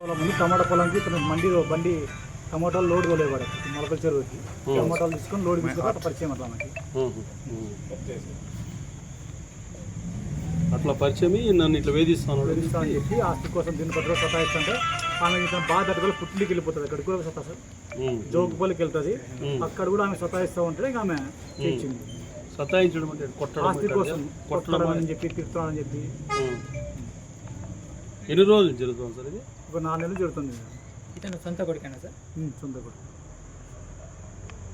పొలం టమాటా ఇతను మండిలో బండి టమాటాలు లోడ్ తోలేవాడు మొలకల చెరువుకి. టమాటాలు తీసుకొని లోడ్ తీసుకొని పరిచయం అట్లా మనకి. అట్లా పరిచయం నన్ను ఇట్లా వేధిస్తాను తెలుస్తా అని చెప్పి. ఆస్తి కోసం దీని పట్ల సతాయిస్తుంటే ఆమె ఇతను బాధ తట్టుకొని పుట్టింటికి వెళ్ళిపోతుంది. అక్కడ కూడా సతా జోగుపల్లికి వెళ్తుంది. అక్కడ కూడా ఆమె సతాయిస్తూ ఉంటే ఇంకా ఆమె చేయించింది. సతాయించడం అంటే కొట్టడం ఆస్తి కోసం కొట్టడం అని చెప్పి తిరుగుతామని చెప్పి. ఎన్ని రోజులు జరుగుతుంది సార్ ఇది? ఒక నాలుగు నెలలు జరుగుతుంది ఇతను సొంత కొడుకేనా సార్? ఉమ్, సొంత కూడా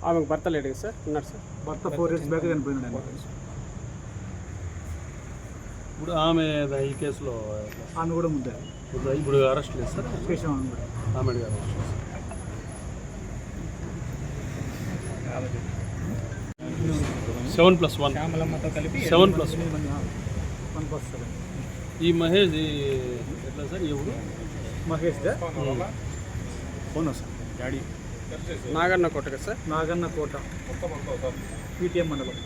ఆమెకు భర్త లేడు కదా సార్? ఉన్నాడు సార్? భర్త ఫోర్ ఇయర్స్ బ్యాక్ చనిపోయినాడు ఆయన. ఇప్పుడు ఆమె ఈ కేసులో ఆమె కూడా ముందే. ఇప్పుడు ఇప్పుడు అరెస్ట్ లేదు సార్? చేసాం ఆమె కూడా. ఆమె గారు అరెస్ట్ చేశారు. Seven plus one. శ్యామలమ్మతో కలిపి సెవెన్ ప్లస్ ఎనిమిది మంది. ఈ మహేష్ ఈ ఎట్లా సార్? ఎవరు? మహేష్ దే? అవునా సార్ డాడీ. నాగన్న కొట్ట కదా సార్. నాగన్న కోట. పీటీఎం మండలం.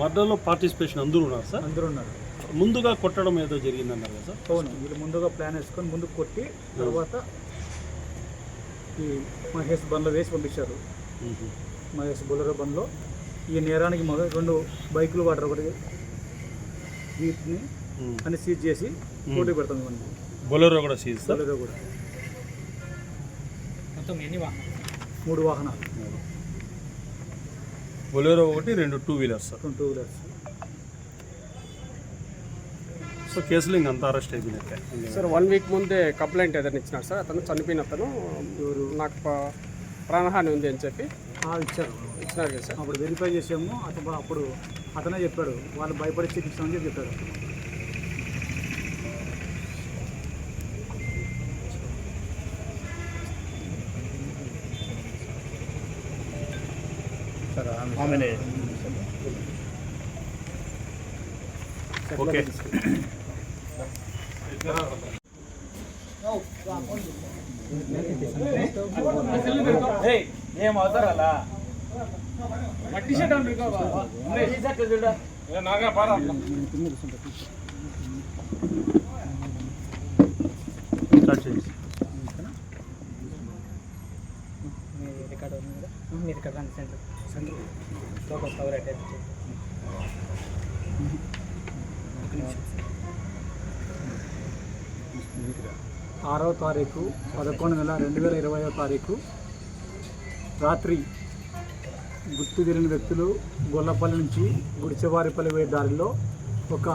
మర్డర్లో పార్టిసిపేషన్ అందరూ ఉన్నారు సార్? అందరూ ఉన్నారు. ముందుగా కొట్టడం ఏదో జరిగిందన్నారు కదా సార్? అవును వీళ్ళు ముందుగా ప్లాన్ వేసుకొని ముందు కొట్టి తర్వాత ఈ మహేష్ బండ్లో వేసి పంపించారు. మహేష్ బొలెరో బండ్లో. ఈ నేరానికి మగ రెండు బైకులు వాటర్ ఒకటి వీటిని. అని సీజ్ చేసి పోటీ పెడతాం ఇవన్నీ బొలెరో కూడా సీజ్ సార్? బొలెరో కూడా. మొత్తం ఎన్ని వాహనాలు? మూడు వాహనాలు. బొలెరో ఒకటి రెండు two wheelers sir. Two wheelers so కేసులు ఇంకంతా అరెస్ట్ అయిపోయినట్టే. సార్ వన్ వీక్ ముందే కంప్లైంట్ ఏదైనా ఇచ్చినాడు సార్? అతను చనిపోయిన అతను నాకు ప్రాణహాని ఉంది అని చెప్పి ఇచ్చారు. ఇచ్చినాడు కదా సార్. అప్పుడు వెరిఫై చేసాము. అతను అప్పుడు అతనే చెప్పాడు. వాళ్ళు భయపడి చికిత్సని చెప్పి చెప్పాడు ఓకే ఏం అవుతారా స్టార్ట్ చేయండి మీ రికార్డు ఉంది కదా? మీరు ఇక్కడ రండి centre. Centre. Local cover attach ఆరో ఆరవ తారీఖు పదకొండు నెల రెండు వేల ఇరవయో తారీఖు రాత్రి గుర్తు తెలియని వ్యక్తులు గొల్లపల్లి నుంచి గుడిచెవారిపల్లి పోయే దారిలో ఒక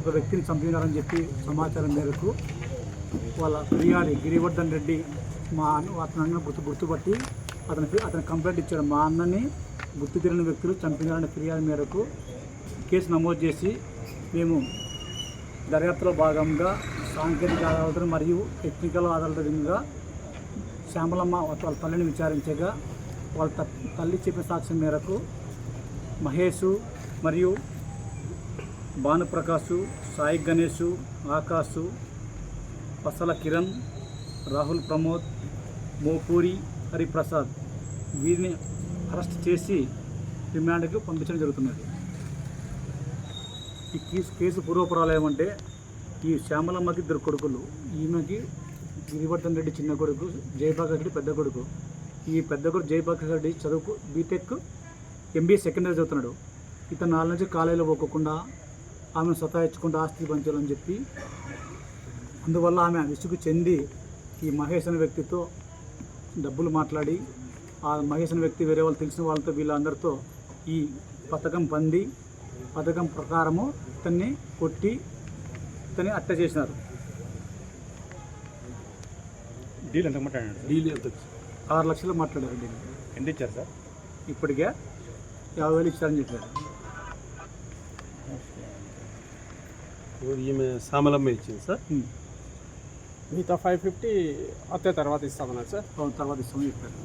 ఒక వ్యక్తిని చంపినారని చెప్పి సమాచారం మేరకు వాళ్ళ ఫిర్యాది గిరివర్ధన్ రెడ్డి మా అన్న అతను గుర్తు గుర్తుపట్టి అతను అతని కంప్లైంట్ ఇచ్చాడు. మా అన్నని గుర్తు తెలియని వ్యక్తులు చంపినారనే ఫిర్యాదు మేరకు కేసు నమోదు చేసి మేము దర్యాప్తులో భాగంగా సాంకేతిక ఆధారాలతో మరియు టెక్నికల్ ఆధారాలతో శ్యామలమ్మ వాళ్ళ తల్లిని విచారించగా వాళ్ళ త- తల్లి చెప్పిన సాక్ష్యం మేరకు మహేషు మరియు భానుప్రకాషు సాయి గణేషు ఆకాశు పసల కిరణ్ రాహుల్ ప్రమోద్ మోపూరి హరిప్రసాద్ వీరిని అరెస్ట్ చేసి రిమాండ్కి పంపించడం జరుగుతున్నది. ఈ కేసు కేసు పూర్వపురాలు ఏమంటే ఈ శ్యామలమ్మకి ఇద్దరు కొడుకులు ఈమెకి గిరివర్ధన్ రెడ్డి చిన్న కొడుకు జయప్రకాష్ రెడ్డి పెద్ద కొడుకు. ఈ పెద్ద కొడుకు జయప్రకాష్ రెడ్డి చదువుకు బీటెక్ ఎంబీఏ సెకండరీ చదువుతున్నాడు. ఇతను నాలుగు నుంచి కాలేజీలో పోకుండా ఆమెను సతాయించుకుంటూ ఆస్తి పంచాలని చెప్పి అందువల్ల ఆమె విసుగు చెంది ఈ మహేష్ అనే వ్యక్తితో డబ్బులు మాట్లాడి ఆ మహేష్ అనే వ్యక్తి వేరే వాళ్ళు తెలిసిన వాళ్ళతో వీళ్ళందరితో ఈ పథకం పంది పథకం ప్రకారము ఇతన్ని కొట్టి ఇతన్ని హత్య చేసినారు. డీల్ ఎంత మాట్లాడాడు సార్? డీల్ ఎంత ఆరు లక్షలు మాట్లాడారు దీన్ని ఎంత ఇచ్చారు సార్? ఇప్పటికే యాభై వేలు ఇచ్చారని చెప్పారు. ఈమె సామలమ్మ ఇచ్చింది సార్. మిగతా ఫైవ్ ఫిఫ్టీ అత్తే తర్వాత ఇస్తామన్నారు సార్. తర్వాత ఇస్తామని చెప్పారు